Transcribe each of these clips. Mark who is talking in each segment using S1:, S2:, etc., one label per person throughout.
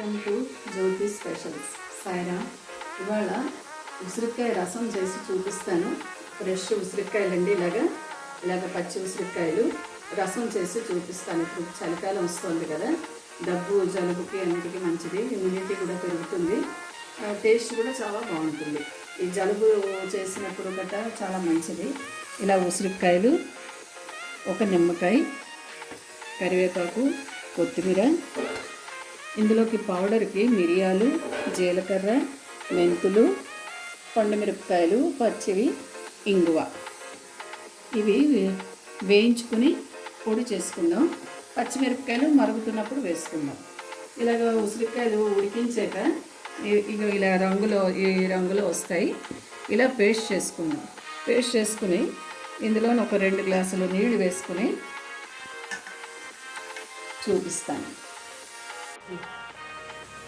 S1: Welcome to Jyothi specials. సాయిరా ఇవాళ ఉసిరికాయ రసం చేసి చూపిస్తాను. ఫ్రెష్ ఉసిరికాయలండి ఇలాగా. ఇలాగ పచ్చి ఉసిరికాయలు రసం చేసి చూపిస్తాను. ఇప్పుడు చలికాలం వస్తుంది కదా. డబ్బు జలుబుకి అన్నిటికీ మంచిది. ఇమ్యూనిటీ కూడా పెరుగుతుంది. టేస్ట్ కూడా చాలా బాగుంటుంది. ఈ జలుబు చేసినప్పుడు గట్రా చాలా మంచిది. ఇలా ఉసిరికాయలు ఒక నిమ్మకాయ కరివేపాకు కొత్తిమీర ఇందులోకి పౌడర్కి మిరియాలు జీలకర్ర మెంతులు పండుమిరపకాయలు పచ్చివి ఇంగువ. ఇవి వేయించుకుని పొడి చేసుకుందాం. పచ్చిమిరపకాయలు మరుగుతున్నప్పుడు వేసుకుందాం. ఇలాగ ఉసిరికాయలు ఉడికించాక ఇక ఇలా రంగులో ఈ రంగులో వస్తాయి. ఇలా పేస్ట్ చేసుకుందాం. పేస్ట్ చేసుకుని ఇందులో ఒక రెండు గ్లాసులు నీళ్ళు వేసుకుని చూపిస్తాను.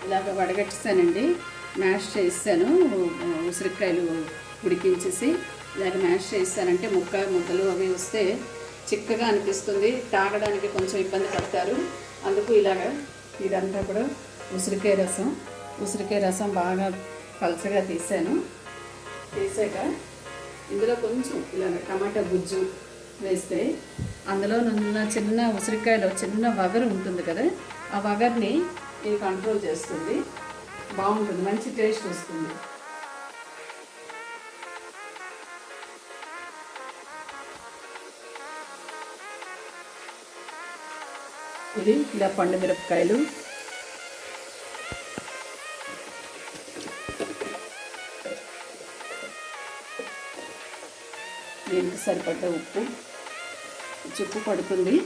S1: ఇలాగ వడగట్టేసానండి. మ్యాష్ చేసాను. ఉసిరికాయలు ఉడికించేసి ఇలాగ మ్యాష్ చేస్తానంటే ముక్క ముద్దలు అవి వస్తే చిక్కగా అనిపిస్తుంది. తాగడానికి కొంచెం ఇబ్బంది పడతారు. అందుకు ఇలాగ ఇదంతా కూడా ఉసిరికాయ రసం. ఉసిరికాయ రసం బాగా పలచగా తీసాను. తీసాక ఇందులో కొంచెం ఇలాగ టమాటా గుజ్జు వేస్తే అందులో ఉన్న చిన్న ఉసిరికాయలో చిన్న వగరు ఉంటుంది కదా ఆ వగర్ని ఇది కంట్రోల్ చేస్తుంది. బాగుంటుంది. మంచి టేస్ట్ వస్తుంది. ఇది ఇలా పండు మిరపకాయలు. దీనికి సరిపడ్డ ఉప్పు. ఉప్పు పడుతుంది.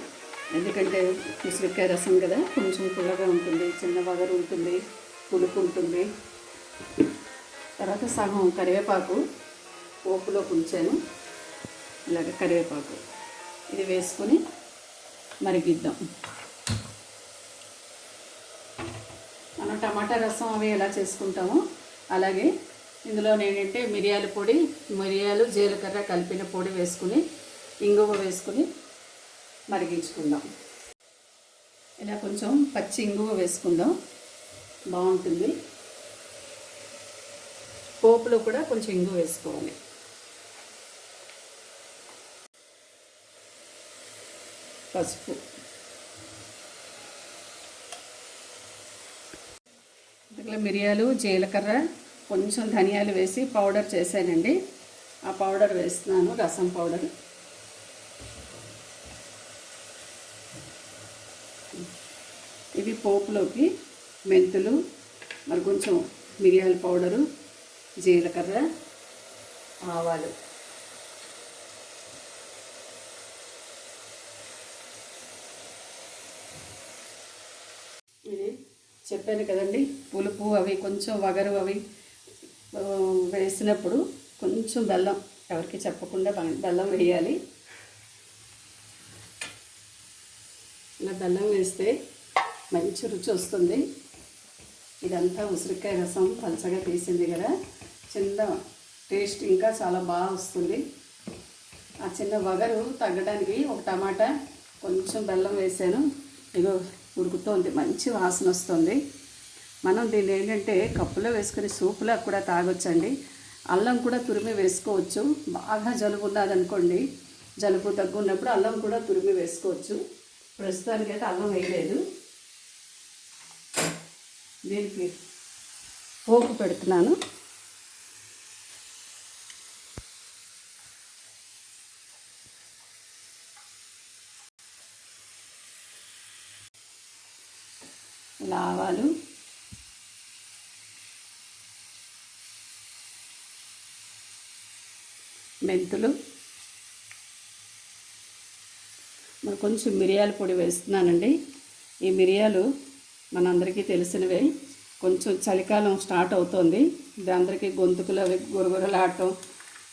S1: ఎందుకంటే ఉసిరికాయ రసం కదా కొంచెం పుల్లగా ఉంటుంది చిన్న వగరు ఉంటుంది పులుపు ఉంటుంది. తర్వాత సగం కరివేపాకు పోపులో పుంచాను ఇలాగ కరివేపాకు. ఇది వేసుకొని మరిగిద్దాం. మనం టమాటా రసం అవి ఎలా చేసుకుంటామో అలాగే ఇందులో నేనంటే మిరియాల పొడి మిరియాలు జీలకర్ర కలిపిన పొడి వేసుకుని ఇంగువ వేసుకుని మరిగించుకుందాం. ఇలా కొంచెం పచ్చి ఇంగువ వేసుకుందాం. బాగుంటుంది. పోపులో కూడా కొంచెం ఇంగువ వేసుకోవాలి. పసుపు. ఇట్లా మిరియాలు జీలకర్ర కొంచెం ధనియాలు వేసి పౌడర్ చేశానండి. ఆ పౌడర్ వేస్తున్నాను రసం పౌడర్ ఇవి పోపులోకి మెంతులు మరి కొంచెం మిరియాల పౌడరు జీలకర్ర ఆవాలు. ఇది చెప్పాను కదండి పులుపు అవి కొంచెం వగరు అవి వేసినప్పుడు కొంచెం బెల్లం ఎవరికి చెప్పకుండా బెల్లం వేయాలి. ఇలా బెల్లం వేస్తే మంచి రుచి వస్తుంది. ఇదంతా ఉసిరికాయ రసం పలచగా తీసింది కదా. చిన్న టేస్ట్ ఇంకా చాలా బాగా వస్తుంది. ఆ చిన్న వగరు తగ్గడానికి ఒక టమాటా కొంచెం బెల్లం వేసాను. ఇగో ఉడుకుతోంది మంచి వాసన వస్తుంది. మనం దీన్ని ఏంటంటే కప్పులో వేసుకుని సూపులో కూడా తాగొచ్చండి. అల్లం కూడా తురిమి వేసుకోవచ్చు. బాగా జలుబు ఉన్నదనుకోండి జలుబు తగ్గున్నప్పుడు అల్లం కూడా తురిమి వేసుకోవచ్చు. ప్రస్తుతానికి అయితే అల్లం వేయలేదు. దీనికి పోపు పెడుతున్నాను. ఇలా ఆవాలు. మెంతులు. మరి కొంచెం మిరియాల పొడి వేస్తున్నానండి. ఈ మిరియాలు మనందరికీ తెలిసినవే. కొంచెం చలికాలం స్టార్ట్ అవుతోంది. ఇది అందరికీ గొంతుకులు అవి గురగురలాడటం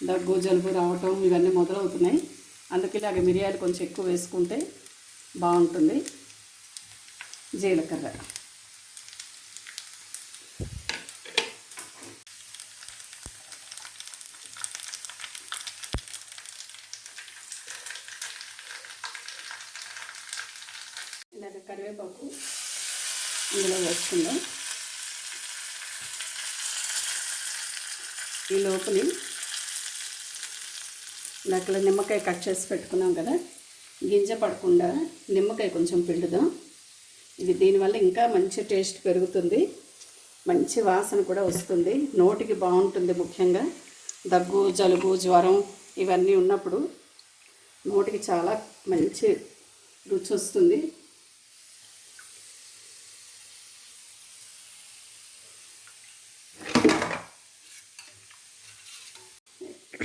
S1: దగ్గు జలుబు రావటం ఇవన్నీ మొదలవుతున్నాయి. అందుకే ఇలాగ మిరియాలు కొంచెం ఎక్కువ వేసుకుంటే బాగుంటుంది. జీలకర్ర. ఇలాగ కరివేపాకు ఇందులో వేసుకుందాం. ఈ లోపలి లెక్కల నిమ్మకాయ కట్ చేసి పెట్టుకున్నాం కదా. గింజ పడకుండా నిమ్మకాయ కొంచెం పిండుదాం. ఇది దీనివల్ల ఇంకా మంచి టేస్ట్ పెరుగుతుంది. మంచి వాసన కూడా వస్తుంది. నోటికి బాగుంటుంది ముఖ్యంగా. దగ్గు జలుబు జ్వరం ఇవన్నీ ఉన్నప్పుడు నోటికి చాలా మంచి రుచి వస్తుంది.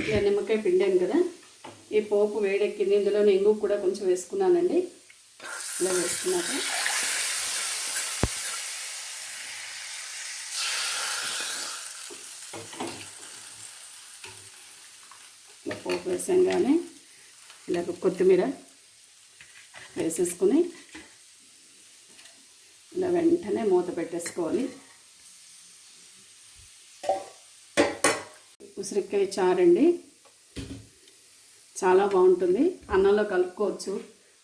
S1: ఇలా నిమ్మకాయ పిండాను కదా ఈ పోపు వేడెక్కింది. ఇందులో నెంగు కూడా కొంచెం వేసుకున్నానండి. ఇలా వేసుకున్నాక. ఇలా పోపు వేసాగానే ఇలా కొత్తిమీర వేసేసుకుని ఇలా వెంటనే మూత పెట్టేసుకోవాలి. ఉసిరికాయ చారండి. చాలా బాగుంటుంది. అన్నంలో కలుపుకోవచ్చు.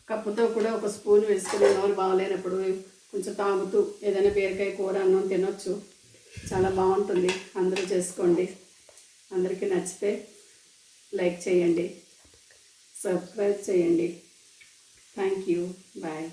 S1: కప్పుతో కూడా ఒక స్పూన్ వేసుకుని ఎవరు బాగలేనప్పుడు కొంచెం తాగుతూ ఏదైనా బీరకాయ కూర అన్నం తినొచ్చు. చాలా బాగుంటుంది. అందరూ చేసుకోండి. అందరికీ నచ్చితే లైక్ చేయండి. సబ్స్క్రైబ్ చేయండి. Thank you. బాయ్.